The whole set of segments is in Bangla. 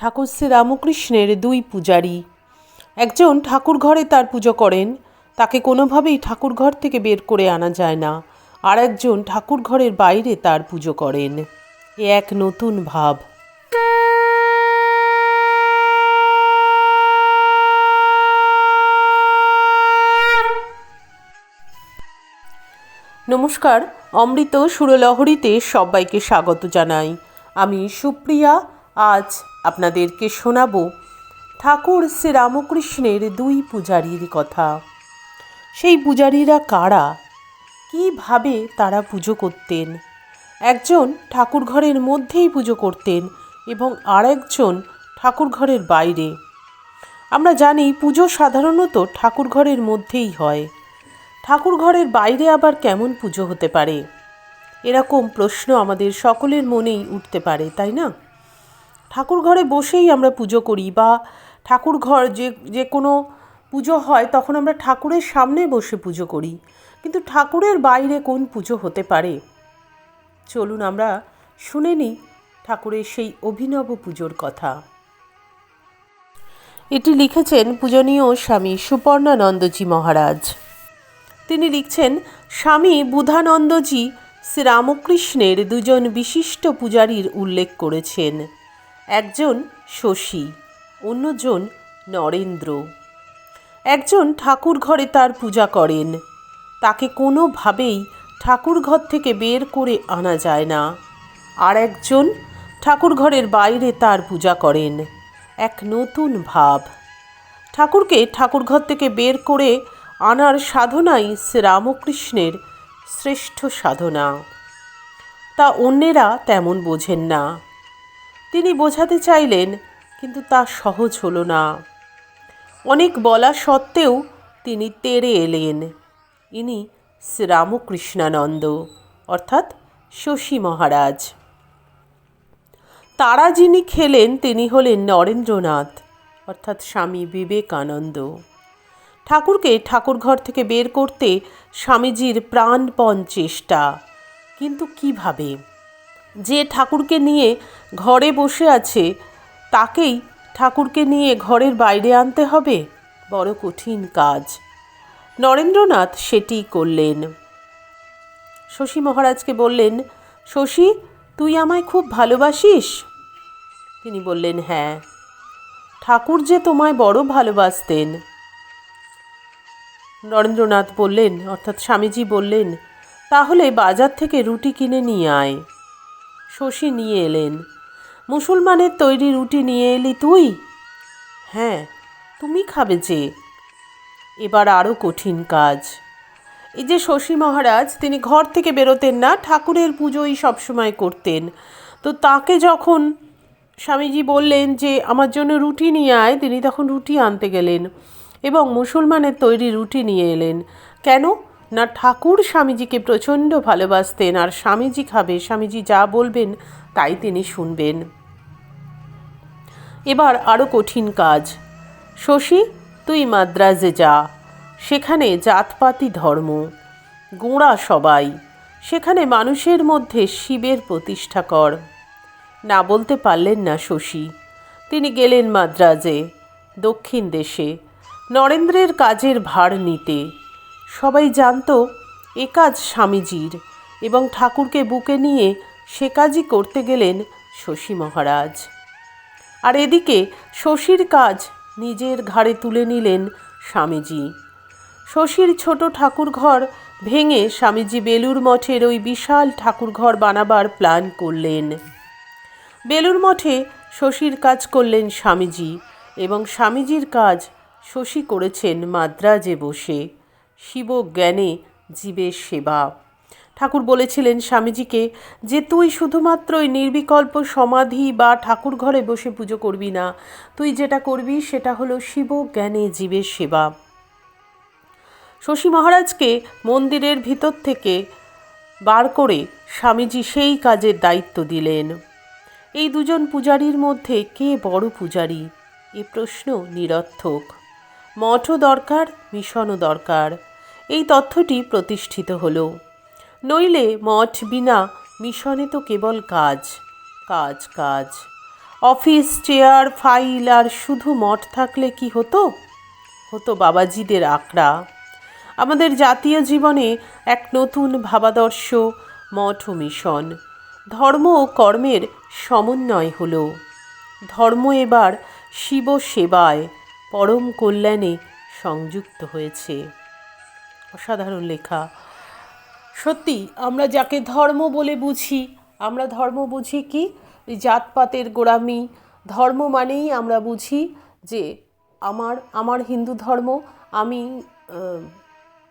ঠাকুর শ্রী রামকৃষ্ণের দুই পূজারী। একজন ঠাকুর ঘরে তার পুজো করেন, তাকে কোনোভাবেই ঠাকুর ঘর থেকে বের করে আনা যায় না। আর একজন ঠাকুর ঘরের বাইরে তার পুজো করেন। এ এক নতুন ভাব। নমস্কার, অমৃত সুরলহরীতে সবাইকে স্বাগত জানাই। আমি সুপ্রিয়া আজ আপনাদেরকে শোনাবো ঠাকুর শ্রীরামকৃষ্ণের দুই পূজারীর কথা। সেই পূজারীরা কারা? কীভাবে তারা পুজো করতেন? একজন ঠাকুর ঘরের মধ্যেই পুজো করতেন এবং আরেকজন ঠাকুর ঘরের বাইরে। আমরা জানি পুজো সাধারণত ঠাকুর ঘরের মধ্যেই হয়। ঠাকুর ঘরের বাইরে আবার কেমন পুজো হতে পারে? এরকম প্রশ্ন আমাদের সকলের মনেই উঠতে পারে, তাই না? ঠাকুর ঘরে বসেই আমরা পুজো করি বা ঠাকুর ঘর যে যে কোনো পুজো হয় তখন আমরা ঠাকুরের সামনে বসে পুজো করি। কিন্তু ঠাকুরের বাইরে কোন পুজো হতে পারে? চলুন আমরা শুনে নিই ঠাকুরের সেই অভিনব পুজোর কথা। এটি লিখেছেন পূজনীয় স্বামী সুপর্ণানন্দজি মহারাজ। তিনি লিখছেন, স্বামী বুধানন্দজি শ্রীরামকৃষ্ণের দুজন বিশিষ্ট পূজারীর উল্লেখ করেছেন। একজন শশী, অন্যজন নরেন্দ্র। একজন ঠাকুর ঘরে তার পূজা করেন। তাকে কোনোভাবেই ঠাকুর ঘর থেকে বের করে আনা যায় না। আর একজন ঠাকুর ঘরের বাইরে তার পূজা করেন। এক নতুন ভাব। ঠাকুরকে ঠাকুরঘর থেকে বের করে আনার সাধনাই শ্রীরামকৃষ্ণের শ্রেষ্ঠ সাধনা। তা অন্যেরা তেমন বোঝেন না। তিনি বোঝাতে চাইলেন, কিন্তু তা সহজ হলো না। অনেক বলা সত্ত্বেও তিনি তেরে এলেন। ইনি শ্রীরামকৃষ্ণানন্দ, অর্থাৎ শশী মহারাজ। তারা যিনি খেলেন, তিনি হলেন নরেন্দ্রনাথ, অর্থাৎ স্বামী বিবেকানন্দ। ঠাকুরকে ঠাকুরঘর থেকে বের করতে স্বামীজির প্রাণপণ চেষ্টা, কিন্তু কীভাবে? যে ঠাকুরকে নিয়ে ঘরে বসে আছে, তাকেই ঠাকুরকে নিয়ে ঘরের বাইরে আনতে হবে? বড় কঠিন কাজ। নরেন্দ্রনাথ সেটি করলেন। শশী মহারাজকে বললেন, শশী, তুই আমায় খুব ভালোবাসিস? তিনি বললেন হ্যাঁ। ঠাকুর যে তোমায় বড় ভালোবাসতেন। নরেন্দ্রনাথ বললেন, অর্থাৎ স্বামীজি বললেন, তাহলে বাজার থেকে রুটি কিনে নিয়ে আয়। শশী নিয়ে এলেন। মুসলমানের তৈরি রুটি নিয়ে এলি তুই? হ্যাঁ তুমি খাবে যে। এবার আরও কঠিন কাজ। এই যে শশী মহারাজ, তিনি ঘর থেকে বেরোতেন না, ঠাকুরের পুজোই সবসময় করতেন। তো তাকে যখন স্বামীজি বললেন যে, আমার জন্য রুটি নিয়ে আয়, তিনি তখন রুটি আনতে গেলেন এবং মুসলমানের তৈরি রুটি নিয়ে এলেন। কেন? না ঠাকুর স্বামীজিকে প্রচণ্ড ভালোবাসতেন আর স্বামীজি খাবে, স্বামীজি যা বলবেন তাই তিনি শুনবেন। এবার আরও কঠিন কাজ। শশী, তুই মাদ্রাজে যা। সেখানে জাতপাতি ধর্ম। গোঁড়া সবাই। সেখানে মানুষের মধ্যে শিবের প্রতিষ্ঠা কর। না বলতে পারলেন না শশী। তিনি গেলেন মাদ্রাজে, দক্ষিণ দেশে। নরেন্দ্রের কাজের ভার নিতে। সবাই জানত এ কাজ স্বামীজির এবং ঠাকুরকে বুকে নিয়ে সে কাজই করতে গেলেন শশী মহারাজ। আর এদিকে শশীর কাজ নিজের ঘাড়ে তুলে নিলেন স্বামীজি। শশীর ছোট ঠাকুরঘর ভেঙে স্বামীজি বেলুর মঠের ওই বিশাল ঠাকুরঘর বানাবার প্ল্যান করলেন। বেলুর মঠে শশীর কাজ করলেন স্বামীজি এবং স্বামীজির কাজ শশী করেছেন মাদ্রাজে বসে। শিব জ্ঞানে জীবের সেবা। ঠাকুর বলেছিলেন স্বামীজিকে যে তুই শুধুমাত্রই নির্বিকল্প সমাধি বা ঠাকুর ঘরে বসে পুজো করবি না, তুই যেটা করবি সেটা হলো শিব জ্ঞানে জীবের সেবা। শশী মহারাজকে মন্দিরের ভিতর থেকে বার করে স্বামীজি সেই কাজের দায়িত্ব দিলেন। এই দুজন পূজারীর মধ্যে কে বড় পূজারী? এ প্রশ্ন নিরর্থক। মঠও দরকার, মিশনও দরকার। এই তথ্যটি প্রতিষ্ঠিত হল। নইলে মঠ বিনা মিশনে তো কেবল কাজ কাজ কাজ। অফিস, চেয়ার, ফাইল আর শুধু মঠ থাকলে কি হতো? হতো বাবাজিদের আঁকড়া। আমাদের জাতীয় জীবনে এক নতুন ভাবাদর্শ, মঠ ও মিশন, ধর্ম ও কর্মের সমন্বয় হলো। ধর্ম এবার শিব সেবায় পরম কল্যাণে সংযুক্ত হয়েছে। অসাধারণ লেখা। সত্যি, আমরা যাকে ধর্ম বলে বুঝি, আমরা ধর্ম বুঝি কি? জাতপাতের গোড়ামি। ধর্ম মানেই আমরা বুঝি যে আমার আমার হিন্দু ধর্ম, আমি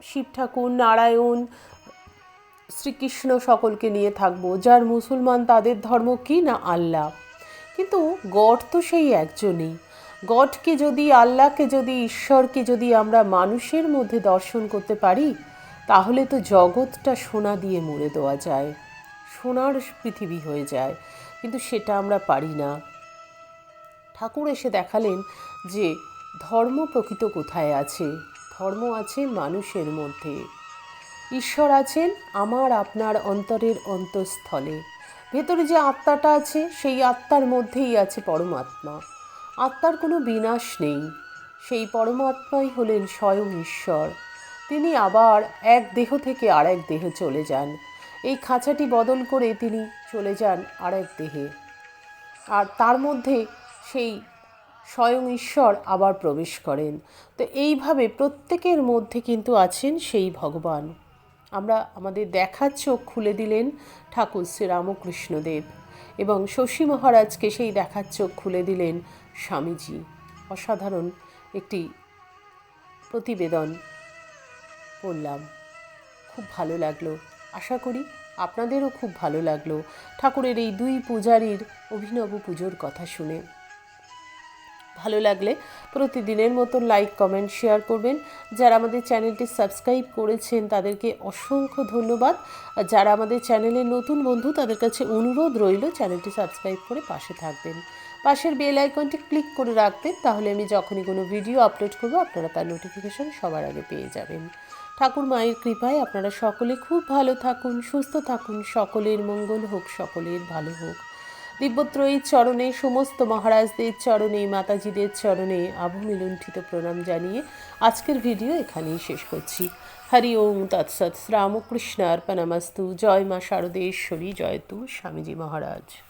শিব ঠাকুর, নারায়ণ, শ্রীকৃষ্ণ সকলকে নিয়ে থাকব। যার মুসলমান তাদের ধর্ম কি না আল্লাহ? কিন্তু গড তো সেই একজনই। গডকে যদি, আল্লাহকে যদি, ঈশ্বরকে যদি আমরা মানুষের মধ্যে দর্শন করতে পারি, তাহলে তো জগৎটা সোনা দিয়ে মুড়ে দেওয়া যায়, সোনার পৃথিবী হয়ে যায়, কিন্তু সেটা আমরা পারি না। ঠাকুর এসে দেখালেন যে ধর্ম প্রকৃত কোথায় আছে? ধর্ম আছে মানুষের মধ্যে। ঈশ্বর আছেন আমার, আপনার অন্তরের অন্তঃস্থলে। ভেতরে যে আত্মাটা আছে, সেই আত্মার মধ্যেই আছে পরমাত্মা। আত্মার কোনো বিনাশ নেই। সেই পরমাত্মাই হলেন স্বয়ং ঈশ্বর। তিনি আবার এক দেহ থেকে আরেক দেহে চলে যান। এই খাঁচাটি বদল করে তিনি চলে যান আরেক দেহে। আর তার মধ্যে সেই স্বয়ং ঈশ্বর আবার প্রবেশ করেন। তো এইভাবে প্রত্যেকের মধ্যে কিন্তু আছেন সেই ভগবান। আমরা আমাদের দেখার চোখ খুলে দিলেন ঠাকুর শ্রীরামকৃষ্ণদেব এবং শশী মহারাজকে সেই দেখার চোখ খুলে দিলেন স্বামীজি, অসাধারণ একটি প্রতিবেদন পড়লাম। খুব ভালো লাগল। আশা করি আপনাদেরও খুব ভালো লাগল ঠাকুরের এই দুই পূজারীর অভিনব পুজোর কথা শুনে। ভালো লাগলে প্রতিদিনের মতো লাইক কমেন্ট শেয়ার করবেন। যারা আমাদের চ্যানেলটি সাবস্ক্রাইব করেছেন তাদেরকে অসংখ্য ধন্যবাদ। যারা আমাদের চ্যানেলের নতুন বন্ধু তাদের কাছে অনুরোধ রইল চ্যানেলটি সাবস্ক্রাইব করে পাশে থাকবেন। পাশের বেল আইকনটি ক্লিক করে রাখবেন, তাহলে আমি যখনই কোনো ভিডিও আপলোড করব, আপনারা তার নোটিফিকেশন সবার আগে পেয়ে যাবেন। ঠাকুর মায়ের কৃপায় আপনারা সকলে খুব ভালো থাকুন, সুস্থ থাকুন, সকলের মঙ্গল হোক, সকলের ভালো হোক। দিব্যত্রয়ীর চরণে, সমস্ত মহারাজদের চরণে, মাতাজিদের চরণে আভমিলুণ্ঠিত প্রণাম জানিয়ে আজকের ভিডিও এখানেই শেষ করছি। হরি ওম তৎসৎ রামকৃষ্ণ অর্পণামস্তু জয় মা শারদেশ্বরী জয়তু স্বামীজি মহারাজ।